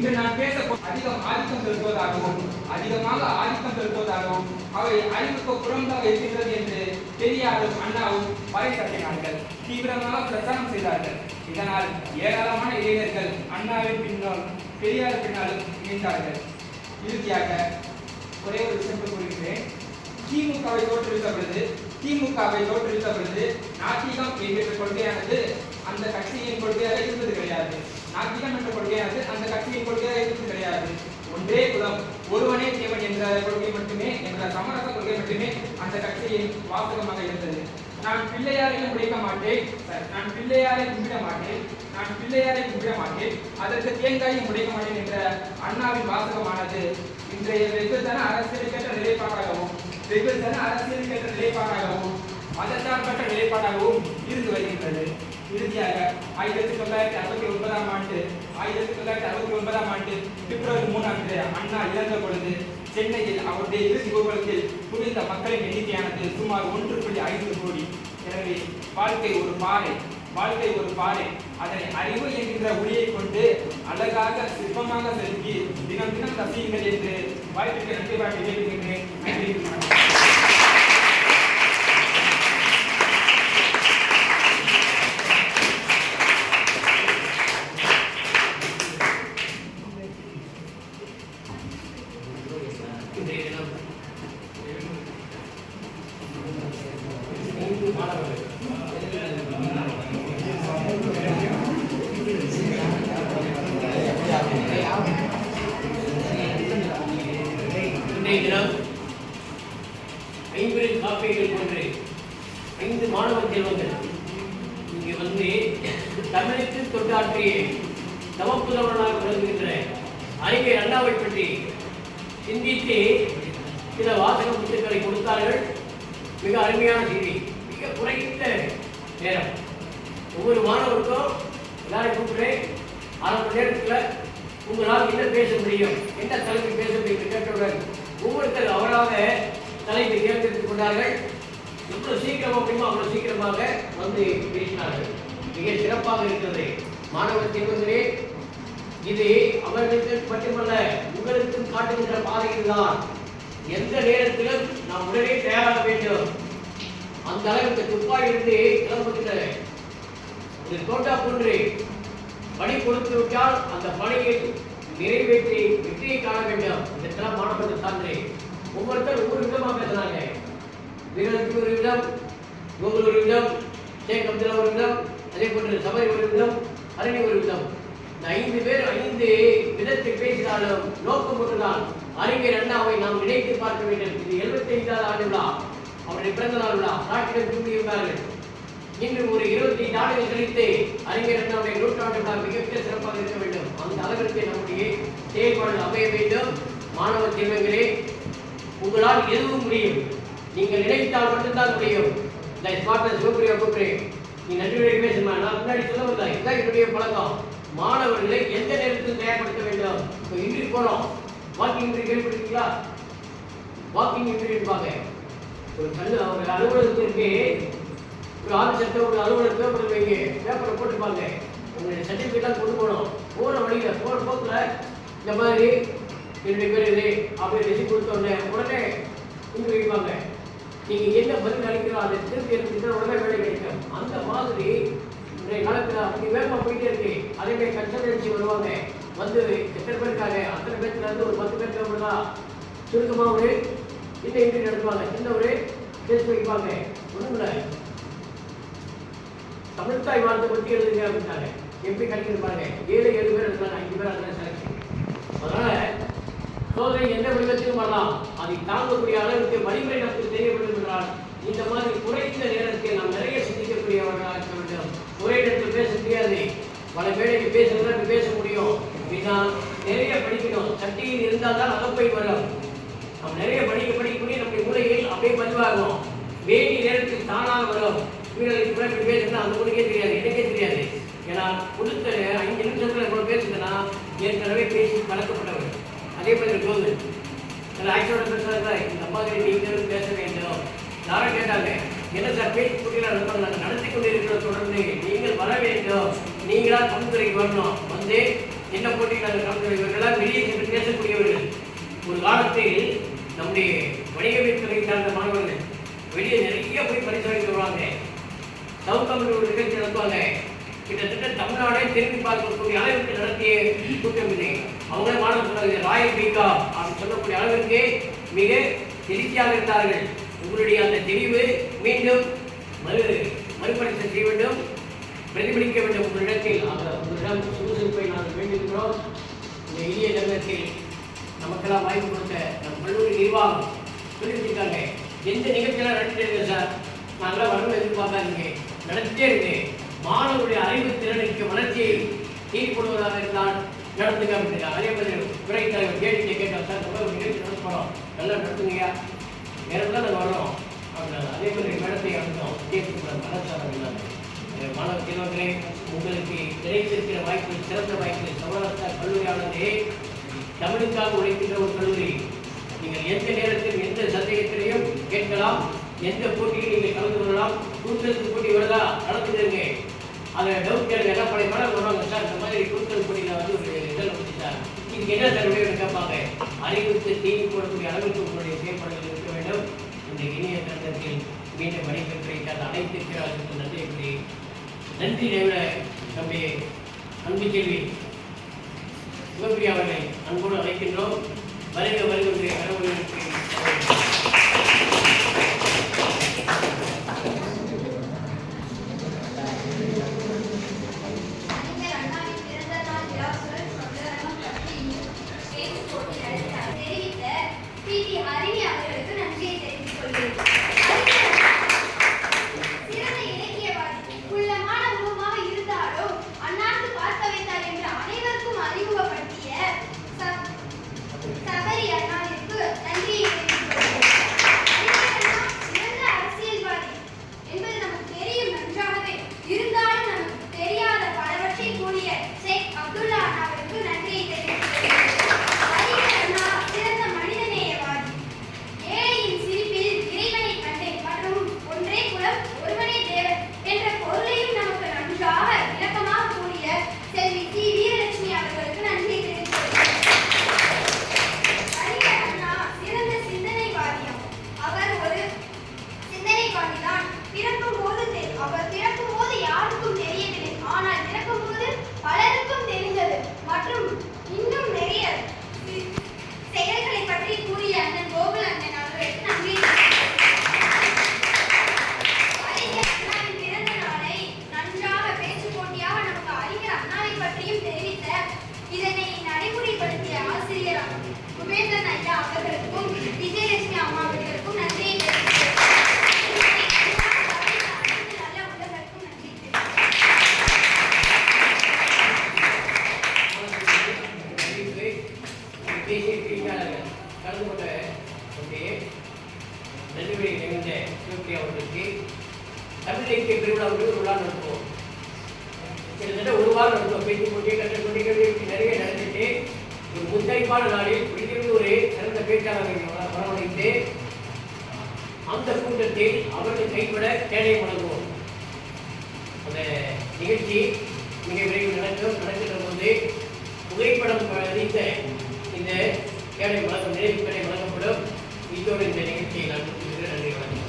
இன்று நான் பேச அதிகம் ஆதிக்கம் செலுத்துவதாகவும் அதிகமாக ஆதிக்கம் செலுத்துவதாகவும் அவை அறிவுக்கு புறம்பாக இருக்கின்றது என்று பெரியாரும் அண்ணாவும் பறைசாற்றினார்கள் தீவிரமாக பிரச்சாரம் செய்தார்கள். இதனால் ஏராளமான இளைஞர்கள் அண்ணாவின் பின்னால் பெரியார் பின்னாலும் இணைந்தார்கள். இறுதியாக ஒரே ஒரு விஷயத்தை கூறுகிறேன் திமுகவை தோற்றுவித்த பொழுது திமுகவை தோற்றுவித்த பொழுது நாட்டிகம் என்கின்ற கொள்கையானது அந்த கட்சியின் கொள்கையாக இருந்தது கிடையாது என்ற கொள்கையானது அந்த கட்சியின் கொள்கையாக எதுவும் கிடையாது. ஒன்றே குலம். ஒருவனே தேவன் என்ற கொள்கை மட்டுமே என்ற சமரச கொள்கை மட்டுமே அந்த கட்சியின் வாசகமாக இருந்தது. நான் பிள்ளையாரையும் உடைக்க மாட்டேன் சார், நான் பிள்ளையாரை கும்பிட மாட்டேன் நான் பிள்ளையாரை கும்பிட மாட்டேன். அதற்கு தேங்காயும் உடைக்க மாட்டேன் என்ற அண்ணாவின் வாசகமானது. இன்றைய வெகுஜன அரசியலுக்கேற்ற நிலைப்பாடாகவும் வெகுஜன அரசியலுக்கேற்ற நிலைப்பாடாகவும் மதச்சார்பற்ற நிலைப்பாடாகவும் இருந்து வருகின்றது. இறுதியாக ஆயிரத்தி தொள்ளாயிரத்தி அறுபத்தி ஒன்பதாம் ஆண்டு ஆயிரத்தி தொள்ளாயிரத்தி அறுபத்தி ஒன்பதாம் ஆண்டு பிப்ரவரி மூணாம் அன்று அண்ணா இறந்த பொழுது சென்னையில் அவருடைய இறுதி கோபுரத்தில் குவிந்த மக்களின் எண்ணிக்கையானது சுமார் ஒன்று புள்ளி ஐந்து கோடி. எனவே வாழ்க்கை ஒரு பாறை வாழ்க்கை ஒரு பாறை. அதனை அறிவு என்கின்ற ஒளியை கொண்டு அழகாக சிற்பமாக செதுக்கி தினம் தினம் ரசியுங்கள் என்று வாய்ப்பிற்கு நன்றி பாட்டு கேட்கின்றேன் நன்றி வணக்கம். இன்றைய தினம் மூன்று மாணவர்கள் இன்றைய தினம் காப்பீடுகள் ஐந்து மாணவ செல்வங்கள் இங்கே வந்து தமிழுக்கு தொண்டாற்றிய தவப்புதவனாக விளங்குகின்ற அறிஞர் அண்ணாவை பற்றி சிந்தித்து சில வாசக புத்தகங்களை கொடுத்தார்கள். மிக அருமையான செய்தி மிக குறைந்த நேரம் ஒவ்வொரு மாணவருக்கும் எல்லாரும் கூப்பிடுறேன். அரை மணி நேரத்தில் உங்களால் என்ன பேச முடியும்? என்ன தலைப்பு பேச முடியும்? கேட்டவுடன் ஒவ்வொருத்தர் அவராக தலைப்பை தேர்ந்தெடுத்துக் கொண்டார்கள். எவ்வளவு சீக்கிரம் முடியுமோ அவ்வளவு சீக்கிரமாக வந்து பேசினார்கள். மிக சிறப்பாக இருக்கிறது மாணவ செல்வங்களே இது அவர்களுக்கு மட்டுமல்ல உங்களுக்கும் காட்டுகின்ற பாதையில் தான் எந்த நேரத்திலும் நாம் உடனே தயாராக வேண்டும். அந்த அளவுக்கு துப்பாயிலிருந்து கிளம்புகின்ற ஒரு தோட்டா போன்று பணி கொடுத்து விட்டால் அந்த பணியை நிறைவேற்றி வெற்றியை காண வேண்டும். இதெல்லாம் மாணவர்கள் சார்ந்தே. ஒவ்வொருத்தர் ஒவ்வொரு விதமாக பேசுறாங்க. வீரருக்கு ஒரு விதம் கோகுல் ஒரு விதம் ஷேக் அப்துல்லா ஒரு விதம் அதே போன்று சபரி ஒரு விதம் அரணி ஒரு விதம். இந்த ஐந்து பேர் ஐந்து விதத்தில் பேசினாலும் நோக்கம் ஒன்றுதான். அறிஞர் அண்ணாவை நாம் நினைத்து பார்க்க வேண்டும். இது எழுபத்தி ஐந்தாவது ஆண்டு விழா. அவருடைய பிறந்த நாள் விழா. நாட்டிடம் கூறியிருந்தார்கள் இன்று ஒரு இருபத்தி ஐந்து ஆண்டுகள் கழித்து அறிஞர் அண்ணாவுடைய நூற்றாண்டு விழா மிகப்பெரிய சிறப்பாக இருக்க வேண்டும். அந்த அளவிற்கு நம்முடைய செயல்பாடு அமைய வேண்டும். மாணவ செல்வங்களே உங்களால் எதுவும் முடியும். நீங்கள் நினைத்தால் மட்டும்தான் முடியும். இந்த ஸ்மார்ட் சிவபிரியா கூப்பிடுறேன் நீ நன்றி வழி பேசுமா? நான் முன்னாடி சொல்ல வந்தேன். இதுதான் என்னுடைய பழக்கம். மாணவர்களை எந்த நேரத்தில் தயார்படுத்த வேண்டும். இப்போ இன்றி போறோம். வாக்கிங் இன்றி கேள்விப்பட்டிருக்கீங்களா? வாக்கிங் இன்ட்ரிப்பாங்க ஒரு கல் ஒரு அலுவலகத்திற்கு ஒரு ஆஃபீஸர்கிட்ட ஒரு அலுவலகத்தை பேப்பர் வைங்க. பேப்பரை போட்டுப்பாங்க உங்களுடைய சர்டிஃபிகேட்டாக கொண்டு போகணும். போகிற வழியில் போகிற போக்கில் இந்த மாதிரி என்னுடைய பேர் இது அப்படி ரெசி கொடுத்தோடனே உடனே உடனே இங்கே வைப்பாங்க. நீங்கள் என்ன பதில் அளிக்கிறோம் அதை திருப்பி எடுத்துக்கிட்டு உடனே வேலை கிடைக்கும். அந்த மாதிரி இன்றைய காலத்தில் அப்படி வேகமாக போயிட்டே இருக்கு. அதே மாதிரி கன்சல்டன்சி வருவாங்க. வந்து எத்தனை பேர் இருக்காங்க அத்தனை பேர்த்துல இருந்து ஒரு பத்து பேர் தேவைப்படுதா? சுருக்கமாக ஒரு இந்த இன்டர்வியூ நடத்துவாங்க. சின்ன ஒரு டெஸ்ட் வைப்பாங்க ஒன்றும் இல்லை. தமிழ்தாய் வாழ்த்து பற்றி எழுதுங்க அப்படின்னாங்க எப்படி கிடைக்கிறது பாருங்க. ஏழு ஏழு பேர் எடுத்தாங்க அஞ்சு பேர் அதில் செலக்ஷன் அதனால சோதனை எந்த வடிவத்திலும் வரலாம். அதை தாங்கக்கூடிய அளவுக்கு வழிமுறை நமக்கு தெரியப்படும் என்றால் இந்த மாதிரி குறைந்த நேரத்தில் நாம் நிறைய சிந்திக்கக்கூடியவர்களாக இருக்க வேண்டும். ஒரே நேரத்தில் பேச முடியாது. பல பேருக்கு பேசுறதுல பேச முடியும். அப்படின்னா நிறைய படிக்கணும். சட்டியில் இருந்தால் தான் அகப்பை வரும். நம்ம நிறைய படிக்க படிக்கக்கூடிய நம்முடைய மூலையில் அப்படியே பதிவாகும். வேண்டிய நேரத்தில் தானாக வரும். இவர்களுக்கு பிறகு இப்படி பேசுனா அந்த உனக்கே தெரியாது எனக்கே தெரியாது. ஏன்னா கொடுத்த அஞ்சு நிமிஷத்தில் இவ்வளவு பேசுதுன்னா ஏற்கனவே பேசி பழக்கப்பட்டவர். அதே மாதிரி ஜோது சில ஆக்சுவலோட பேசுறாங்க இந்த மாதிரி நீங்களும் பேச வேண்டும். யாரும் கேட்டாங்க என்ன சார் பேச்சு போட்டியில் நடத்தும் நாங்கள் நடத்தி கொண்டிருக்கிற தொடர்ந்து நீங்கள் வர வேண்டும். நீங்களா கலந்துரைக்கு வரணும். வந்து என்ன போட்டியில் நாங்கள் கலந்து வெளியே சென்று பேசக்கூடியவர்கள். ஒரு காலத்தில் நம்முடைய வணிகவியல் துறை சார்ந்த மாணவர்கள் வெளியே நிறைய போய் பரிசோதனை வருவாங்க சவுத் தமிழ் ஒரு நிகழ்ச்சி நடத்துவாங்க. கிட்டத்தட்ட தமிழ்நாடே திரும்பி பார்க்கக்கூடிய அளவிற்கு நடத்திய கூட்டம் இது. அவங்க மாணவர் சொன்னாங்க ராயல் பீகா அப்படின்னு சொல்லக்கூடிய அளவிற்கு மிக திருப்தியாக இருந்தார்கள். உங்களுடைய அந்த தெளிவு மீண்டும் மறு மறுபரிசீலனை செய்ய வேண்டும். பிரதிபலிக்க வேண்டும் உங்களிடத்தில். அந்த உங்களிடம் சுறுசுறுப்பை நாங்கள் வேண்டியிருக்கிறோம். இந்த இனிய நகரத்தில் நமக்கெல்லாம் வாய்ப்பு கொடுத்த நம் கல்லூரி நிர்வாகம் சொல்லி வச்சிருக்காங்க எந்த நிகழ்ச்சியெல்லாம் நடத்திட்டு இருக்கு சார்? நாங்களாம் வரணும் எதிர்பார்க்காதீங்க. நடத்திட்டே இருக்கு. மாணவருடைய அறிவு திறனுக்கு வளர்ச்சியை ஈடுபடுவதாக இருந்தால் நடத்துங்க அப்படிங்க அதே மாதிரி துறை தலைவர் கேட்டு கேட்டால் சார் ரொம்ப நிகழ்ச்சி நடத்தப்படும் நல்லா நடத்துங்கய்யா நேரம் தான் நாங்கள் வரோம் அப்படின்னா அதே மாதிரி மேடத்தை அனுப்பினோம் கேட்டுக்கூடாது மனசாரம் இல்லாமல் மாணவ செல்வங்களே உங்களுக்கு கிடைத்திருக்கிற வாய்ப்பு சிறந்த வாய்ப்பு சமரச கல்லூரியானதே தமிழுக்காக உழைக்கின்ற ஒரு கல்லூரி. நீங்கள் எந்த நேரத்தில் எந்த சந்தேகத்திலையும் கேட்கலாம். எந்த போட்டியில் நீங்கள் கலந்து கொள்ளலாம்? கூட்டத்துக்கு போட்டி வருதா? நடத்துகிறீங்க அதை டவுட் கேளுங்க. என்ன பழைய மேடம் வருவாங்க சார் இந்த மாதிரி கூட்டல் போட்டியில் வந்து ஒரு இதில் வந்து சார் இதுக்கு என்ன சார் விளைவு கேட்பாங்க? அறிவுக்கு தீனி போடக்கூடிய அளவுக்கு உங்களுடைய செயல்பாடுகள் இருக்க வேண்டும். இந்த இணைய தருணத்தில் மீண்டும் வணிகத்துறை சார்ந்த அனைத்து பேராளர்களுக்கு நன்றி எப்படி நன்றி தேவர தம்பி அன்பு கேள்வி சிவபிரியா அவர்களை அன்போடு அழைக்கின்றோம். வருக வருகின்ற கடவுளுக்கு தமிழ் இலக்கிய பெருவிழாவுக்கு ஒரு விழா நடத்துவோம் கிட்டத்தட்ட ஒரு வாரம் நடத்துவோம் பேச்சு போட்டி கட்ட கொண்டே கல்வி நிறைய நடந்துட்டு ஒரு முத்தரிப்பான நாளில் விழித்திருந்து ஒரு சிறந்த பேச்சாளர்கள் வரவழைத்து அந்த கூட்டத்தில் அவர்கள் கைப்பட தேனை வழங்குவோம் அந்த நிகழ்ச்சி மிக விரைவில் நடக்கும். நடக்கின்ற போது புகைப்படம் பதித்த இந்த கேடை வழங்கும் நினைவு கேடை வழங்கப்படும் இதோடு இந்த நிகழ்ச்சியை நான் நன்றி வணக்கம்.